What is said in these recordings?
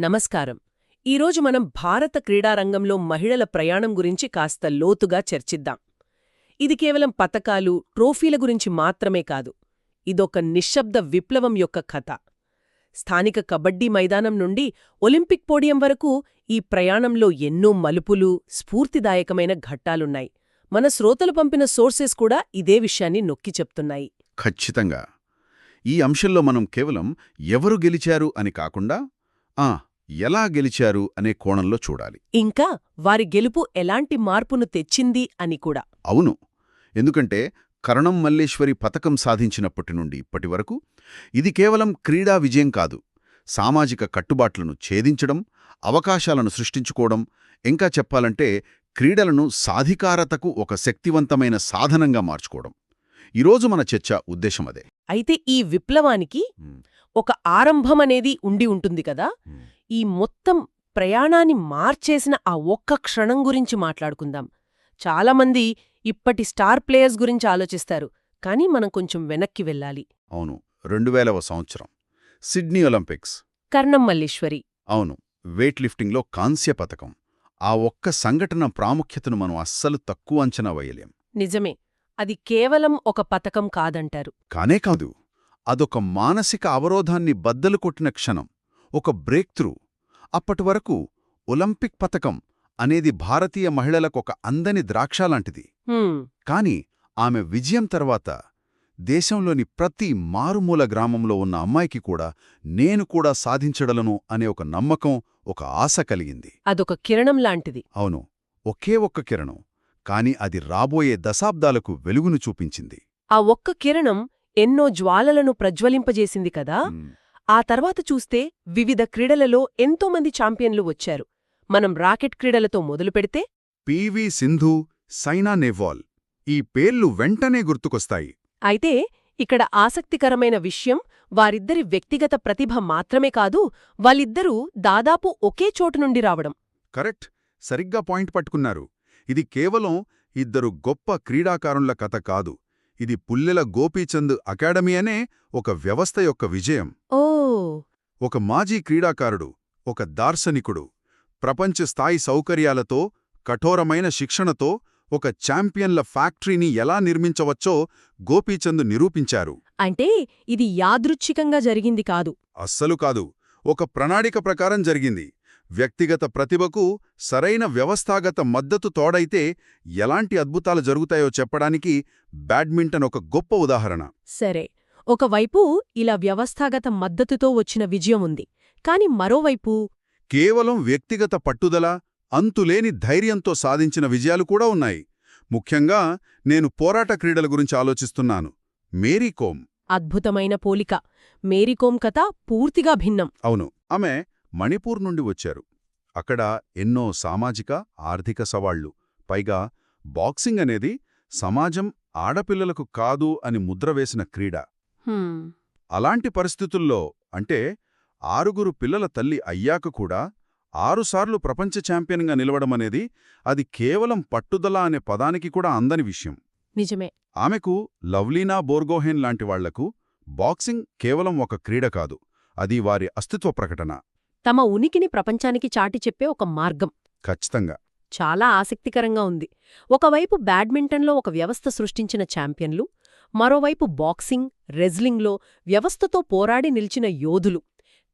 నమస్కారం. ఈరోజు మనం భారత క్రీడారంగంలో మహిళల ప్రయాణం గురించి కాస్త లోతుగా చర్చిద్దాం. ఇది కేవలం పతకాలు ట్రోఫీల గురించి మాత్రమే కాదు. ఇదొక నిశ్శబ్ద విప్లవం యొక్క కథ. స్థానిక కబడ్డీ మైదానం నుండి ఒలింపిక్ పోడియం వరకు ఈ ప్రయాణంలో ఎన్నో మలుపులు స్ఫూర్తిదాయకమైన ఘట్టాలున్నాయి. మన శ్రోతలు పంపిన సోర్సెస్ కూడా ఇదే విషయాన్ని నొక్కి చెప్తున్నాయి. ఖచ్చితంగా. ఈ అంశంలో మనం కేవలం ఎవరు గెలిచారు అని కాకుండా ఆ ఎలా గెలిచారు అనే కోణంలో చూడాలి. ఇంకా వారి గెలుపు ఎలాంటి మార్పును తెచ్చింది అని కూడా. అవును. ఎందుకంటే కరణం మల్లేశ్వరి పతకం సాధించినప్పటి నుండి ఇప్పటి వరకు ఇది కేవలం క్రీడా విజయం కాదు. సామాజిక కట్టుబాట్లను ఛేదించడం అవకాశాలను సృష్టించుకోవడం ఇంకా చెప్పాలంటే క్రీడలను సాధికారతకు ఒక శక్తివంతమైన సాధనంగా మార్చుకోవడం. ఈరోజు మన చర్చ ఉద్దేశం అదే. అయితే ఈ విప్లవానికి ఒక ఆరంభం అనేది ఉండి ఉంటుంది కదా. ఈ మొత్తం ప్రయాణాన్ని మార్చేసిన ఆ ఒక్క క్షణం గురించి మాట్లాడుకుందాం. చాలామంది ఇప్పటి స్టార్ ప్లేయర్స్ గురించి ఆలోచిస్తారు కానీ మనం కొంచెం వెనక్కి వెళ్ళాలి. అవును రెండు వేలవ సంవత్సరం. Sydney Olympics. కర్ణం మల్లీశ్వరి. అవును వెయిట్ లిఫ్టింగ్లో కాంస్య పతకం. ఆ ఒక్క సంఘటన ప్రాముఖ్యతను మనం అస్సలు తక్కువ అంచనా వేయలేం. నిజమే అది కేవలం ఒక పతకం కాదంటారు. కానే కాదు అదొక మానసిక అవరోధాన్ని బద్దలు కొట్టిన క్షణం. ఒక బ్రేక్ త్రూ అప్పటి వరకు ఒలింపిక్ పతకం అనేది భారతీయ మహిళలకొక అందని ద్రాక్షలాంటిది. కాని ఆమె విజయం తర్వాత దేశంలోని ప్రతి మారుమూల గ్రామంలో ఉన్న అమ్మాయికి కూడా నేను కూడా సాధించడలను అనే ఒక నమ్మకం ఒక ఆశ కలిగింది. అదొక కిరణం లాంటిది. అవును ఒకే ఒక్క కిరణం. కాని అది రాబోయే దశాబ్దాలకు వెలుగును చూపించింది. ఆ ఒక్క కిరణం ఎన్నో జ్వాలలను ప్రజ్వలింపజేసింది కదా? ఆ తర్వాత చూస్తే వివిధ క్రీడలలో ఎంతోమంది ఛాంపియన్లు వచ్చారు. మనం రాకెట్ క్రీడలతో మొదలుపెడితే పివి సింధు సైనా నెహ్వాల్ ఈ పేర్లు వెంటనే గుర్తుకొస్తాయి. అయితే ఇక్కడ ఆసక్తికరమైన విషయం వారిద్దరి వ్యక్తిగత ప్రతిభ మాత్రమే కాదు వాళ్ళిద్దరూ దాదాపు ఒకే చోటు నుండి రావడం. కరెక్ట్. సరిగ్గా పాయింట్ పట్టుకున్నారు. ఇది కేవలం ఇద్దరు గొప్ప క్రీడాకారుల కథ కాదు. ఇది పుల్లెల గోపీచంద్ అకాడమీ అనే ఒక వ్యవస్థ యొక్క విజయం. ఓ ఒక మాజీ క్రీడాకారుడు ఒక దార్శనికుడు ప్రపంచ స్థాయి సౌకర్యాలతో కఠోరమైన శిక్షణతో ఒక ఛాంపియన్ల ఫ్యాక్టరీని ఎలా నిర్మించవచ్చో గోపీచంద్ నిరూపించారు. అంటే ఇది యాదృచ్ఛికంగా జరిగింది కాదు. అస్సలు కాదు. ఒక ప్రణాళిక ప్రకారం జరిగింది. వ్యక్తిగత ప్రతిభకు సరైన వ్యవస్థాగత మద్దతు తోడైతే ఎలాంటి అద్భుతాలు జరుగుతాయో చెప్పడానికి బ్యాడ్మింటన్ ఒక గొప్ప ఉదాహరణ. సరే ఒకవైపు ఇలా వ్యవస్థాగత మద్దతుతో వచ్చిన విజయం ఉంది కాని మరోవైపు కేవలం వ్యక్తిగత పట్టుదల అంతులేని ధైర్యంతో సాధించిన విజయాలు కూడా ఉన్నాయి. ముఖ్యంగా నేను పోరాట క్రీడల గురించి ఆలోచిస్తున్నాను. మేరీ కోమ్. అద్భుతమైన పోలిక. మేరీకోం కథ పూర్తిగా భిన్నం. అవును. ఆమె మణిపూర్ నుండి వచ్చారు. అక్కడ ఎన్నో సామాజిక ఆర్థిక సవాళ్ళు. పైగా బాక్సింగ్ అనేది సమాజం ఆడపిల్లలకు కాదు అని ముద్ర వేసిన క్రీడ. అలాంటి పరిస్థితుల్లో అంటే ఆరుగురు పిల్లల తల్లి అయ్యాక కూడా ఆరుసార్లు ప్రపంచ ఛాంపియన్గా నిలవడమనేది అది కేవలం పట్టుదల అనే పదానికి కూడా అందని విషయం. నిజమే. ఆమెకు లవ్లీనా బోర్గోహెన్ లాంటి వాళ్ళకు బాక్సింగ్ కేవలం ఒక క్రీడ కాదు అది వారి అస్తిత్వ ప్రకటన. తమ ఉనికిని ప్రపంచానికి చాటి చెప్పే ఒక మార్గం. ఖచ్చితంగా. చాలా ఆసక్తికరంగా ఉంది. ఒకవైపు బ్యాడ్మింటన్లో ఒక వ్యవస్థ సృష్టించిన ఛాంపియన్లు మరోవైపు బాక్సింగ్ రెజ్లింగ్లో వ్యవస్థతో పోరాడి నిలిచిన యోధులు.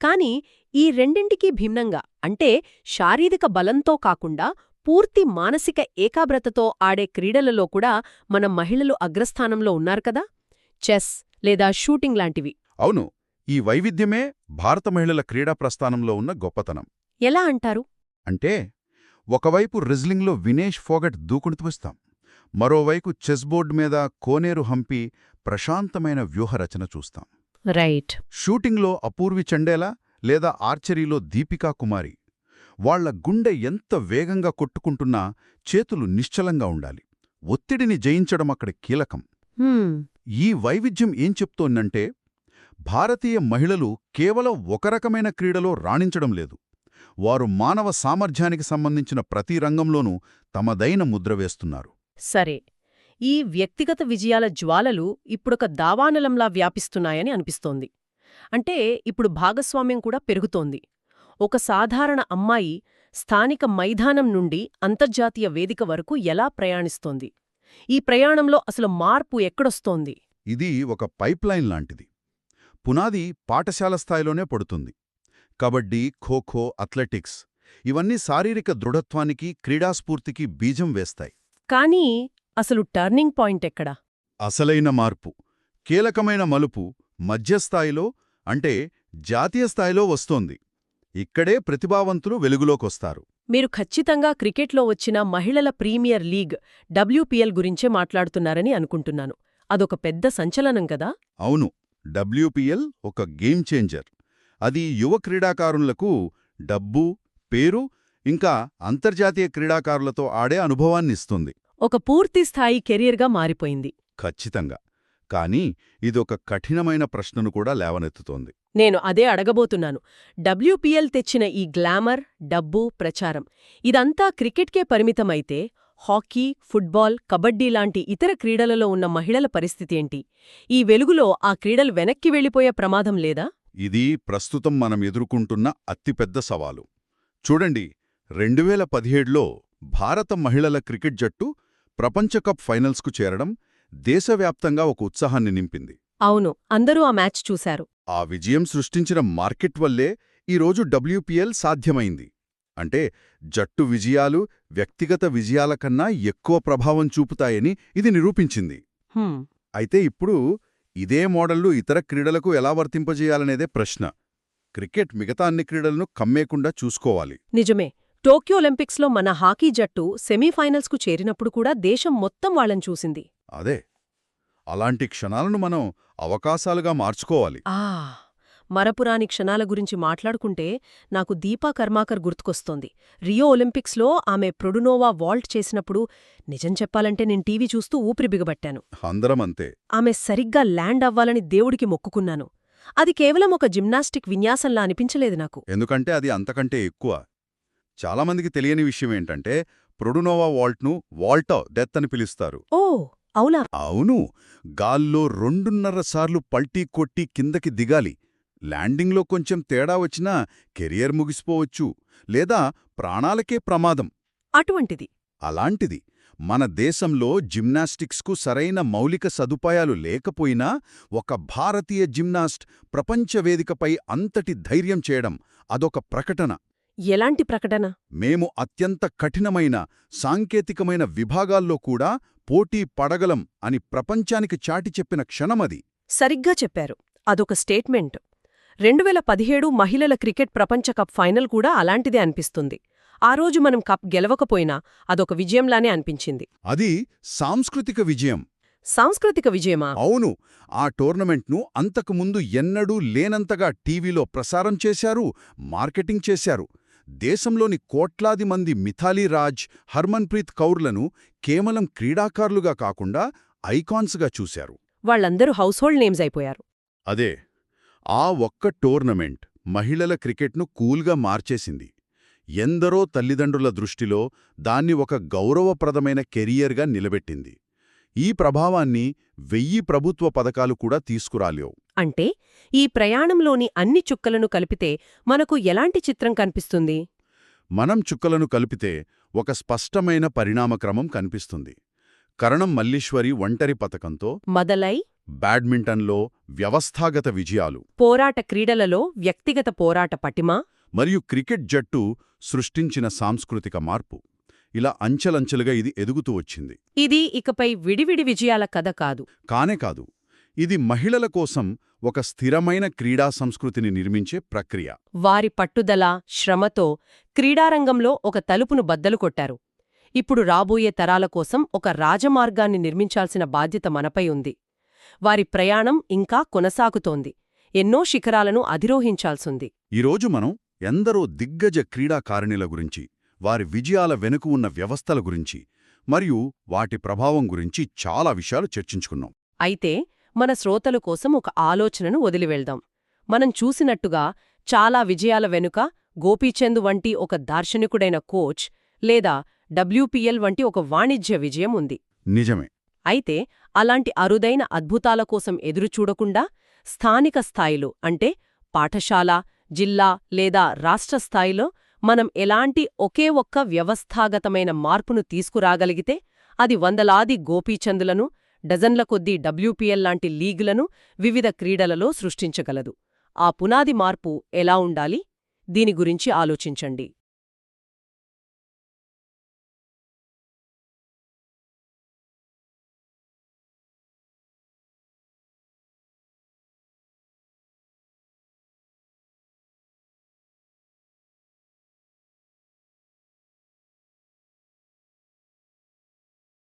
కాని ఈ రెండింటికీ భిన్నంగా అంటే శారీరక బలంతో కాకుండా పూర్తి మానసిక ఏకాగ్రతతో ఆడే క్రీడలలో కూడా మన మహిళలు అగ్రస్థానంలో ఉన్నారు కదా? చెస్ లేదా షూటింగ్ లాంటివి. అవును ఈ వైవిధ్యమే భారత మహిళల క్రీడా ప్రస్థానంలో ఉన్న గొప్పతనం. ఎలా అంటారు? అంటే ఒకవైపు రెజ్లింగ్లో వినేష్ ఫోగట్ దూకుడు చూస్తాం మరోవైపు చెస్ బోర్డు మీద కోనేరు హంపి ప్రశాంతమైన వ్యూహరచన చూస్తాం. రైట్. షూటింగ్లో అపూర్వి చండేలా లేదా ఆర్చరీలో దీపికా కుమారి. వాళ్ళ గుండె ఎంత వేగంగా కొట్టుకుంటున్నా చేతులు నిశ్చలంగా ఉండాలి. ఒత్తిడిని జయించడం అక్కడ కీలకం. ఈ వైవిధ్యం ఏం చెప్తోందంటే భారతీయ మహిళలు కేవలం ఒక రకమైన క్రీడలో రాణించడం లేదు. వారు మానవ సామర్థ్యానికి సంబంధించిన ప్రతి రంగంలోనూ తమదైన ముద్ర వేస్తున్నారు. సరే ఈ వ్యక్తిగత విజయాల జ్వాలలు ఇప్పుడొక దావానలంలా వ్యాపిస్తున్నాయని అనిపిస్తోంది. అంటే ఇప్పుడు భాగస్వామ్యం కూడా పెరుగుతోంది. ఒక సాధారణ అమ్మాయి స్థానిక మైదానం నుండి అంతర్జాతీయ వేదిక వరకు ఎలా ప్రయాణిస్తోంది? ఈ ప్రయాణంలో అసలు మార్పు ఎక్కడొస్తోంది? ఇది ఒక పైప్లైన్ లాంటిది. పునాది పాఠశాల స్థాయిలోనే పడుతుంది. కబడ్డీ ఖోఖో అథ్లెటిక్స్ ఇవన్నీ శారీరక దృఢత్వానికి క్రీడాస్ఫూర్తికి బీజం వేస్తాయి. కానీ అసలు టర్నింగ్ పాయింట్ ఎక్కడా? అసలైన మార్పు. కీలకమైన మలుపు మధ్యస్థాయిలో అంటే జాతీయ స్థాయిలో వస్తోంది. ఇక్కడే ప్రతిభావంతులు వెలుగులోకొస్తారు. మీరు ఖచ్చితంగా క్రికెట్లో వచ్చిన మహిళల ప్రీమియర్ లీగ్ డబ్ల్యూపీఎల్ గురించే మాట్లాడుతున్నారని అనుకుంటున్నాను. అదొక పెద్ద సంచలనం కదా? అవును. డబ్ల్యూపీఎల్ ఒక గేమ్ చేంజర్. అది యువ క్రీడాకారులకు డబ్బు పేరు ఇంకా అంతర్జాతీయ క్రీడాకారులతో ఆడే అనుభవాన్నిస్తుంది. ఒక పూర్తి స్థాయి కెరియర్గా మారిపోయింది. ఖచ్చితంగా. కానీ ఇదొక కఠినమైన ప్రశ్నను కూడా లేవనెత్తుతోంది. నేను అదే అడగబోతున్నాను. డబ్ల్యూపీఎల్ తెచ్చిన ఈ గ్లామర్ డబ్బు ప్రచారం ఇదంతా క్రికెట్కే పరిమితమైతే హాకీ ఫుట్బాల్ కబడ్డీ లాంటి ఇతర క్రీడలలో ఉన్న మహిళల పరిస్థితి ఏంటి? ఈ వెలుగులో ఆ క్రీడలు వెనక్కి వెళ్ళిపోయే ప్రమాదం లేదా? ఇది ప్రస్తుతం మనం ఎదుర్కొంటున్న అతిపెద్ద సవాలు. చూడండి రెండువేల పదిహేడులో భారత మహిళల క్రికెట్ జట్టు ప్రపంచ కప్ ఫైనల్స్కు చేరడం దేశవ్యాప్తంగా ఒక ఉత్సాహాన్ని నింపింది. అవును అందరూ ఆ మ్యాచ్ చూశారు. ఆ విజయం సృష్టించిన మార్కెట్ వల్లే ఈరోజు డబ్ల్యూపీఎల్ సాధ్యమైంది. అంటే జట్టు విజయాలు వ్యక్తిగత విజయాల కన్నా ఎక్కువ ప్రభావం చూపుతాయని ఇది నిరూపించింది. అయితే ఇప్పుడు ఇదే మోడల్ను ఇతర క్రీడలకు ఎలా వర్తింపజేయాలనేదే ప్రశ్న. క్రికెట్ మిగతా అన్ని క్రీడలను కమ్మేకుండా చూసుకోవాలి. నిజమే. టోక్యో ఒలింపిక్స్లో మన హాకీ జట్టు సెమీఫైనల్స్కు చేరినప్పుడు కూడా దేశం మొత్తం వాళ్ళని చూసింది. అదే. అలాంటి క్షణాలను మనం అవకాశాలుగా మార్చుకోవాలి. ఆ మరపురాని క్షణాల గురించి మాట్లాడుకుంటే నాకు దీపా కర్మాకర్ గుర్తుకొస్తోంది. రియో ఒలింపిక్స్లో ఆమె ప్రొడునోవా వాల్ట్ చేసినప్పుడు నిజం చెప్పాలంటే నేను టీవీ చూస్తూ ఊపిరి బిగబట్టాను. అందరం అంతే ఆమె సరిగ్గా ల్యాండ్ అవ్వాలని దేవుడికి మొక్కుకున్నాను. అది కేవలం ఒక జిమ్నాస్టిక్ విన్యాసంలా అనిపించలేదు నాకు. ఎందుకంటే అది అంతకంటే ఎక్కువ. చాలామందికి తెలియని విషయం ఏంటంటే ప్రొడునోవా వాల్ట్ను వాల్ట్ డెత్ అని పిలుస్తారు. ఓ అవునా? అవును. గాల్లో రెండున్నర సార్లు పల్టీ కొట్టి కిందకి దిగాలి. ల్యాండింగ్లో కొంచెం తేడా వచ్చినా కెరియర్ ముగిసిపోవచ్చు. లేదా ప్రాణాలకే ప్రమాదం. అటువంటిది. అలాంటిది. మన దేశంలో జిమ్నాస్టిక్స్కు సరైన మౌలిక సదుపాయాలు లేకపోయినా ఒక భారతీయ జిమ్నాస్ట్ ప్రపంచ వేదికపై అంతటి ధైర్యం చేయడం అదొక ప్రకటన. ఎలాంటి ప్రకటన? మేము అత్యంత కఠినమైన సాంకేతికమైన విభాగాల్లో కూడా పోటీ పడగలం అని ప్రపంచానికి చాటి చెప్పిన క్షణమది. సరిగ్గా చెప్పారు. అదొక స్టేట్మెంట్. రెండు వేల పదిహేడు మహిళల క్రికెట్ ప్రపంచ కప్ ఫైనల్ కూడా అలాంటిదే అనిపిస్తుంది. ఆ రోజు మనం కప్ గెలవకపోయినా అదొక విజయంలానే అనిపించింది. అది సాంస్కృతిక విజయం. సాంస్కృతిక విజయమా? అవును. ఆ టోర్నమెంట్ను అంతకుముందు ఎన్నడూ లేనంతగా టీవీలో ప్రసారం చేశారు మార్కెటింగ్ చేశారు. దేశంలోని కోట్లాది మంది మిథాలీ రాజ్ హర్మన్ప్రీత్ కౌర్లను కేవలం క్రీడాకారులుగా కాకుండా ఐకాన్స్గా చూశారు. వాళ్ళందరూ హౌస్హోల్డ్ నేమ్స్ అయిపోయారు. అదే ఆ ఒక్క టోర్నమెంట్ మహిళల క్రికెట్ను కూల్గా మార్చేసింది. ఎందరో తల్లిదండ్రుల దృష్టిలో దాన్ని ఒక గౌరవప్రదమైన కెరియర్గా నిలబెట్టింది. ఈ ప్రభావాన్ని వెయ్యి ప్రభుత్వ పథకాలు కూడా తీసుకురాలేవు. అంటే ఈ ప్రయాణంలోని అన్ని చుక్కలను కలిపితే మనకు ఎలాంటి చిత్రం కనిపిస్తుంది? మనం చుక్కలను కలిపితే ఒక స్పష్టమైన పరిణామక్రమం కనిపిస్తుంది. కరణం మల్లీశ్వరి ఒంటరి పథకంతో మొదలై బ్యాడ్మింటన్లో వ్యవస్థాగత విజయాలు పోరాట క్రీడలలో వ్యక్తిగత పోరాట పటిమ మరియు క్రికెట్ జట్టు సృష్టించిన సాంస్కృతిక మార్పు. ఇలా అంచెలంచెలుగా ఇది ఎదుగుతూ వచ్చింది. ఇది ఇకపై విడివిడి విజయాల కథ కాదు. కానే కాదు. ఇది మహిళల కోసం ఒక స్థిరమైన క్రీడా సంస్కృతిని నిర్మించే ప్రక్రియ. వారి పట్టుదల శ్రమతో క్రీడారంగంలో ఒక తలుపును బద్దలు కొట్టారు. ఇప్పుడు రాబోయే తరాల కోసం ఒక రాజమార్గాన్ని నిర్మించాల్సిన బాధ్యత మనపై ఉంది. వారి ప్రయాణం ఇంకా కొనసాగుతోంది. ఎన్నో శిఖరాలను అధిరోహించాల్సుంది. ఈరోజు మనం ఎందరో దిగ్గజ క్రీడాకారిణుల గురించి వారి విజయాల వెనుక ఉన్న వ్యవస్థల గురించి మరియు వాటి ప్రభావం గురించి చాలా విషయాలు చర్చించుకున్నాం. అయితే మన శ్రోతల కోసం ఒక ఆలోచనను వదిలివెళ్దాం. మనం చూసినట్టుగా చాలా విజయాల వెనుక గోపీచంద్ వంటి ఒక దార్శనికుడైన కోచ్ లేదా డబ్ల్యూపీఎల్ వంటి ఒక వాణిజ్య విజయం ఉంది. నిజమే. అయితే అలాంటి అరుదైన అద్భుతాల కోసం ఎదురుచూడకుండా స్థానిక స్థాయిలో అంటే పాఠశాల జిల్లా లేదా రాష్ట్ర స్థాయిలో మనం ఎలాంటి ఒకే ఒక్క వ్యవస్థాగతమైన మార్పును తీసుకురాగలిగితే అది వందలాది గోపీచందులను డజన్ల కొద్దీ డబ్ల్యూపీఎల్ లాంటి లీగులను వివిధ క్రీడలలో సృష్టించగలదు. ఆ పునాది మార్పు ఎలా ఉండాలి? దీని గురించి ఆలోచించండి.